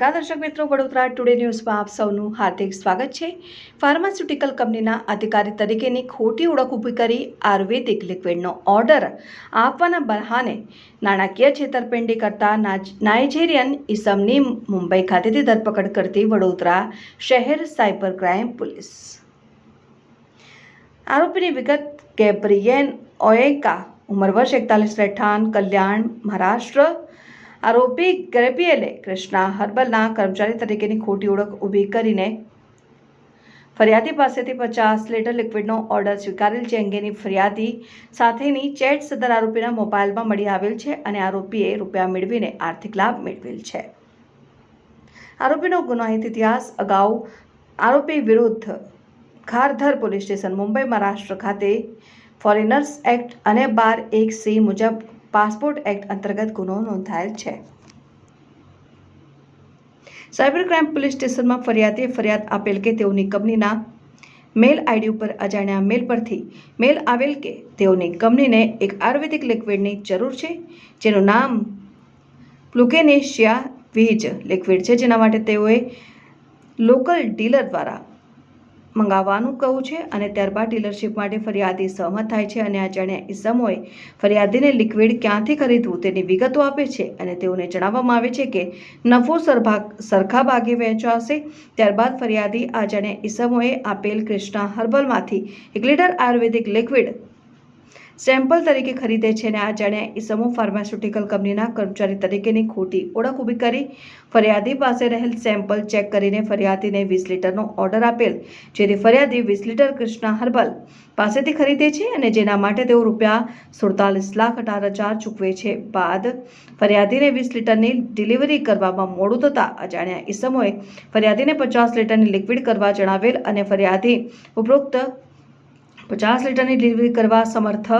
નમસ્કાર, દર્શક મિત્રો. વડોદરા ટુડે ન્યૂઝમાં આપ સૌનું હાર્દિક સ્વાગત છે. ફાર્માસ્યુટિકલ કંપનીના અધિકારી તરીકેની ખોટી ઓળખ ઊભી કરી આયુર્વેદિક લિક્વિડનો ઓર્ડર આપવાના બહાને નાણાકીય છેતરપિંડી કરતા નાઇજેરિયન ઇસમની મુંબઈ ખાતેથી ધરપકડ કરતી વડોદરા શહેર સાયબર ક્રાઇમ પોલીસ આરોપીની વિગત ગેબ્રિયેન ઓએકા, ઉંમર વર્ષ એકતાલીસ, રહેઠાણ, કલ્યાણ, મહારાષ્ટ્ર આરોપી ગેબ્રિયેલે કૃષ્ણા હર્બલના કર્મચારી તરીકેની ખોટી ઓળખ ઊભી કરીને ફરિયાદી પાસેથી પચાસ લીટર લિક્વિડનો ઓર્ડર સ્વીકારેલ છે અંગેની ફરિયાદી સાથેની ચેટ સદર આરોપીના મોબાઈલમાં મળી આવેલ છે અને આરોપીએ રૂપિયા મેળવીને આર્થિક લાભ મેળવેલ છે. આરોપીનો ગુનાહિત ઇતિહાસ અગાઉ આરોપી વિરુદ્ધ ખારધર પોલીસ સ્ટેશન મુંબઈ મહારાષ્ટ્ર ખાતે ફોરેનર્સ એક્ટ અને બાર એક સી મુજબ પાસપોર્ટ એક્ટ અંતર્ગત ગુનો નોંધાયેલ છે. સાયબર ક્રાઇમ પોલીસ સ્ટેશનમાં ફરિયાદીએ ફરિયાદ આપેલ કે તેઓની કંપનીના મેલ આઈડી ઉપર અજાણ્યા મેલ પરથી મેલ આવેલ કે તેઓની કંપનીને એક આયુર્વેદિક લિક્વિડની જરૂર છે, જેનું નામ પ્લુકેનેશિયા વીજ લિક્વિડ છે. જેના માટે તેઓએ લોકલ ડીલર દ્વારા મંગાવવાનું કહું છે અને ત્યારબાદ ડીલરશીપ માટે ફરિયાદી સહમત થાય છે અને આ જાણ્યા ઇસમોએ ફરિયાદીને લિક્વિડ ક્યાંથી ખરીદવું તેની વિગતો આપે છે અને તેઓને જણાવવામાં આવે છે કે નફો સરભાગ સરખા ભાગે વહેંચાશે. ત્યારબાદ ફરિયાદી આ જાણ્યા ઇસમોએ આપેલ કૃષ્ણા હર્બલમાંથી એક લીટર આયુર્વેદિક લિક્વિડ સેમ્પલ તરીકે ખરીદે છે અને અજાણ્યા ઇસમો ફાર્માસ્યુટિકલ કંપનીના કર્મચારી તરીકેની ખોટી ઓળખ ઊભી કરી. ફરિયાદી પાસે રહેલ સેમ્પલ ચેક કરીને ફરિયાદીને વીસ લીટરનો ઓર્ડર આપેલ, જેથી ફરિયાદી વીસ લીટર કૃષ્ણા હર્બલ પાસેથી ખરીદે છે અને જેના માટે તેઓ રૂપિયા સુડતાલીસ લાખ અઢાર હજાર ચૂકવે છે બાદ ફરિયાદીને વીસ લીટરની ડિલિવરી કરવામાં મોડું થતાં અજાણ્યા ઇસમોએ ફરિયાદીને પચાસ લીટરની લિક્વિડ કરવા જણાવેલ અને ફરિયાદી ઉપરોક્ત પચાસ લીટરની ડિલિવરી કરવા સમર્થ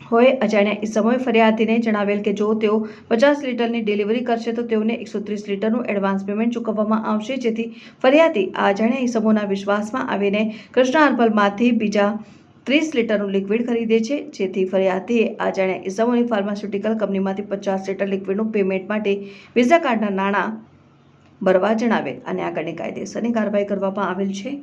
હોય અજાણ્યા ઇસમોએ ફરિયાદીને જણાવેલ કે જો તેઓ પચાસ લીટરની ડિલિવરી કરશે તો તેઓને એકસો ત્રીસ લીટરનું એડવાન્સ પેમેન્ટ ચૂકવવામાં આવશે. જેથી ફરિયાદી આ અજાણ્યા ઇસમોના વિશ્વાસમાં આવીને કૃષ્ણ અર્પલમાંથી બીજા ત્રીસ લીટરનું લિક્વિડ ખરીદે છે. જેથી ફરિયાદીએ અજાણ્યા ઇસમોની ફાર્માસ્યુટિકલ કંપનીમાંથી પચાસ લીટર લિક્વિડનું પેમેન્ટ માટે વિઝા કાર્ડના નાણાં ભરવા જણાવેલ. અને આગળની કાયદેસરની કાર્યવાહી કરવામાં આવેલ છે.